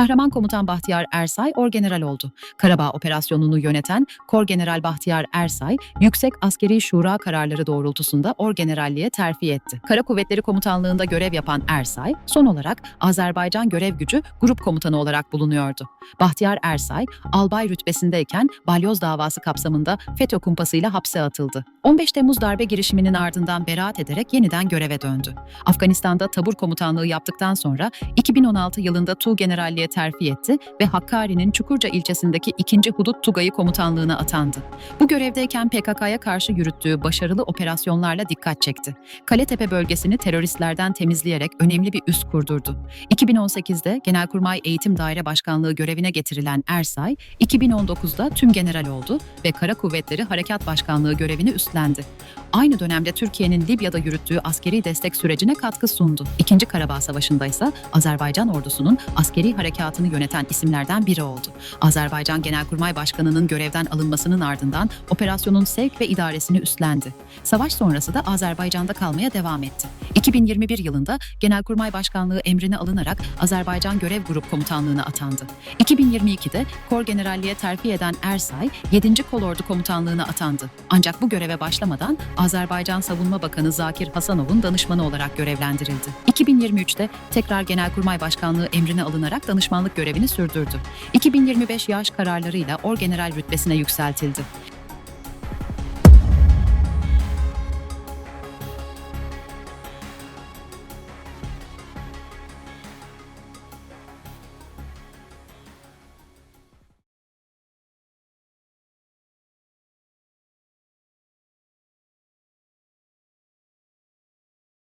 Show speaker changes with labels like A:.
A: Kahraman komutan Bahtiyar Ersay orgeneral oldu. Karabağ operasyonunu yöneten Korgeneral Bahtiyar Ersay, Yüksek Askeri Şura kararları doğrultusunda orgeneralliğe terfi etti. Kara Kuvvetleri Komutanlığında görev yapan Ersay, son olarak Azerbaycan Görev Gücü Grup Komutanı olarak bulunuyordu. Bahtiyar Ersay, albay rütbesindeyken balyoz davası kapsamında FETÖ kumpasıyla hapse atıldı. 15 Temmuz darbe girişiminin ardından beraat ederek yeniden göreve döndü. Afganistan'da tabur komutanlığı yaptıktan sonra 2016 yılında Tu Generalliğe terfi etti ve Hakkari'nin Çukurca ilçesindeki 2. Hudut Tugayı komutanlığına atandı. Bu görevdeyken PKK'ya karşı yürüttüğü başarılı operasyonlarla dikkat çekti. Kaletepe bölgesini teröristlerden temizleyerek önemli bir üs kurdurdu. 2018'de Genelkurmay Eğitim Daire Başkanlığı görevine getirilen Ersay, 2019'da tüm general oldu ve Kara Kuvvetleri Harekat Başkanlığı görevini üstlendi. Aynı dönemde Türkiye'nin Libya'da yürüttüğü askeri destek sürecine katkı sundu. İkinci Karabağ Savaşı'nda ise Azerbaycan ordusunun askeri harekatını yöneten isimlerden biri oldu. Azerbaycan Genelkurmay Başkanı'nın görevden alınmasının ardından operasyonun sevk ve idaresini üstlendi. Savaş sonrası da Azerbaycan'da kalmaya devam etti. 2021 yılında Genelkurmay Başkanlığı emrine alınarak Azerbaycan Görev Grup Komutanlığı'na atandı. 2022'de Kor Generalliğe terfi eden Ersay, 7. Kolordu Komutanlığı'na atandı. Ancak bu göreve başlamadan Azerbaycan Savunma Bakanı Zakir Hasanov'un danışmanı olarak görevlendirildi. 2023'te tekrar Genelkurmay Başkanlığı emrine alınarak danışmanlık görevini sürdürdü. 2025 yaş kararlarıyla Orgeneral rütbesine yükseltildi.